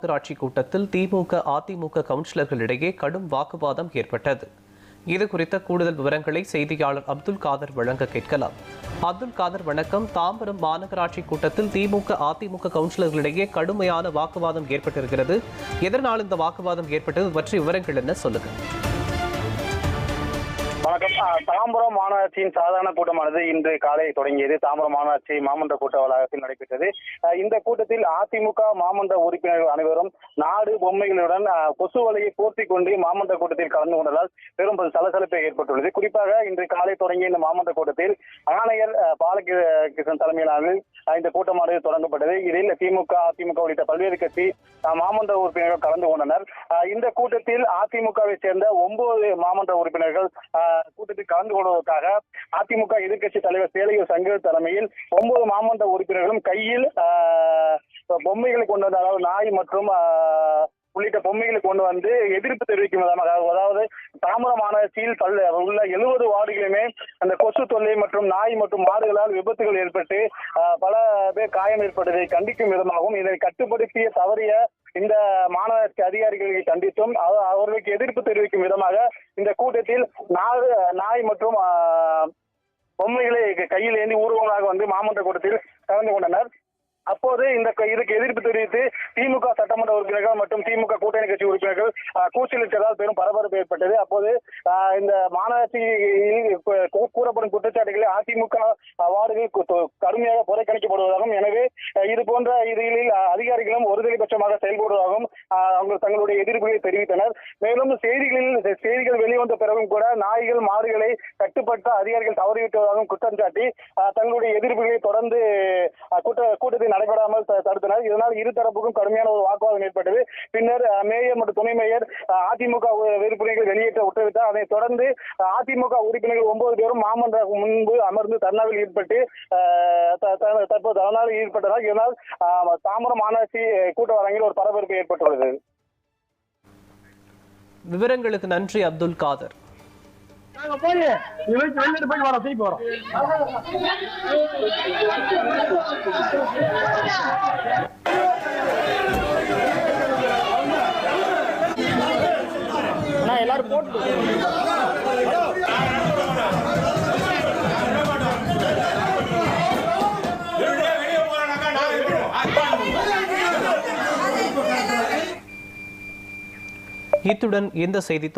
நகராட்சி கூட்டத்தில் திமுக அதிமுக கவுன்சிலர்களிடையே கடும் வாக்குவாதம் ஏற்பட்டது. இது குறித்த கூடுதல் விவரங்களை செய்தியாளர் அப்துல் காதர் வழங்க கேட்கலாம். அப்துல் காதர் வணக்கம். தாம்பரம் மாநகராட்சி கூட்டத்தில் திமுக அதிமுக கவுன்சிலர்களிடையே கடுமையான வாக்குவாதம் ஏற்பட்டிருக்கிறது. எதனால் இந்த வாக்குவாதம் ஏற்பட்டது? பற்றிய பற்றி விவரங்கள் என்ன? சொல்லுங்க. வணக்கம். தாம்பரம் மாநகராட்சியின் சாதாரண கூட்டமானது இன்று காலை தொடங்கியது. தாம்பரம் மாநகராட்சி மாமன்ற கூட்ட வளாகத்தில் நடைபெற்றது இந்த கூட்டத்தில் அதிமுக மாமன்ற உறுப்பினர்கள் அனைவரும் நாடு பொம்மைகளுடன் கொசு வலையை போர்த்தி கொண்டு மாமன்ற கூட்டத்தில் கலந்து கொண்டதால் பெரும் சலசலப்பு ஏற்பட்டுள்ளது. குறிப்பாக இன்று காலை தொடங்கிய இந்த மாமன்ற கூட்டத்தில் ஆணையர் பாலகிருஷ்ணன் தலைமையிலான இந்த கூட்டமானது தொடங்கப்பட்டது. இதில் திமுக அதிமுக உள்ளிட்ட பல்வேறு கட்சி மாமன்ற உறுப்பினர்கள் கலந்து கொண்டனர். இந்த கூட்டத்தில் அதிமுகவை சேர்ந்த ஒன்பது மாமன்ற உறுப்பினர்கள் கூட்டத்தில் கலந்து கொள்வதற்காக அதிமுக எதிர்க்கட்சி தலைவர் சேலையூர் சங்கர் தலைமையில் ஒன்பது மாமன்ற உறுப்பினர்களும் கையில் பொம்மைகளை கொண்டு வந்த அதாவது நாய் மற்றும் உள்ளிட்ட பொம்மைகளை கொண்டு வந்து எதிர்ப்பு தெரிவிக்கும் விதமாக அதாவது தாம்பரம் மாநகராட்சியில் பல் உள்ள எழுபது வார்டுகளுமே அந்த கொசு தொல்லை மற்றும் நாய் மற்றும் மாடுகளால் விபத்துகள் ஏற்பட்டு பல பேர் காயம் ஏற்பட்டதை கண்டிக்கும் விதமாகவும் இதை கட்டுப்படுத்திய தவறிய இந்த மாநகராட்சி அதிகாரிகளை கண்டித்தும் அவ- அவர்களுக்கு எதிர்ப்பு தெரிவிக்கும் விதமாக இந்த கூட்டத்தில் நாய் நாய் மற்றும் பொம்மைகளை கையில் ஏந்தி ஊர்வலமாக வந்து மாமன்ற கூட்டத்தில் கலந்து கொண்டனர். அப்போது இந்த க- இதுக்கு எதிர்ப்பு தெரிவித்து திமுக சட்டமன்ற உறுப்பினர்கள் மற்றும் திமுக கூட்டணி கட்சி உறுப்பினர்கள் கூச்சலிட்டதால் பெரும் பரபரப்பு ஏற்பட்டது. அப்போது இந்த மாநகராட்சியில் கூறப்படும் குற்றச்சாட்டுகளை அதிமுக வார்டுகள் கடுமையாக புறக்கணிக்கப்படுவதாகவும் எனவே இது போன்ற இதில் அதிகாரிகளும் அதிகாரிகளும் ஒருதலைபட்சமாக செயல்படுவதாகவும் அவங்க தங்களுடைய எதிர்ப்புகளை தெரிவித்தனர். மேலும் செய்திகளில் செய்திகள் வெளிவந்த பிறகும் கூட நாய்கள் மாடுகளை கட்டுப்படுத்த அதிகாரிகள் தவறிவிட்டதாகவும் குற்றம் சாட்டி தங்களுடைய எதிர்ப்புகளை தொடர்ந்து கூட்ட கூட்டத்தில் நடைபெறாமல் தடுத்தனர். இதனால் இரு தரப்புக்கும் கடுமையான ஒரு வாக்குவாதம் ஏற்பட்டது. பின்னர் மேயர் மற்றும் துணை மேயர் அதிமுக உறுப்பினர்கள் வெளியேற்ற உத்தரவிட்டார். அதைத் தொடர்ந்து அதிமுக உறுப்பினர்கள் ஒன்பது பேரும் மாமன்ற முன்பு அமர்ந்து தர்ணாவில் ஈடுபட்டு த- த- தற்போது தர்ணாவில் ஈடுபட்டனர். இதனால் ஆஹ், தாம்பரம் மாநகராட்சி கூட்ட வழங்கில் ஒரு பரபரப்பு ஏற்பட்டுள்ளது. விவரங்களுக்கு நன்றி அப்துல் காதர். நாங்க போய் நீ போய் வரோம் திருப்பி வரோம் எல்லாரும் போட்டு. இத்துடன் இந்த செய்தி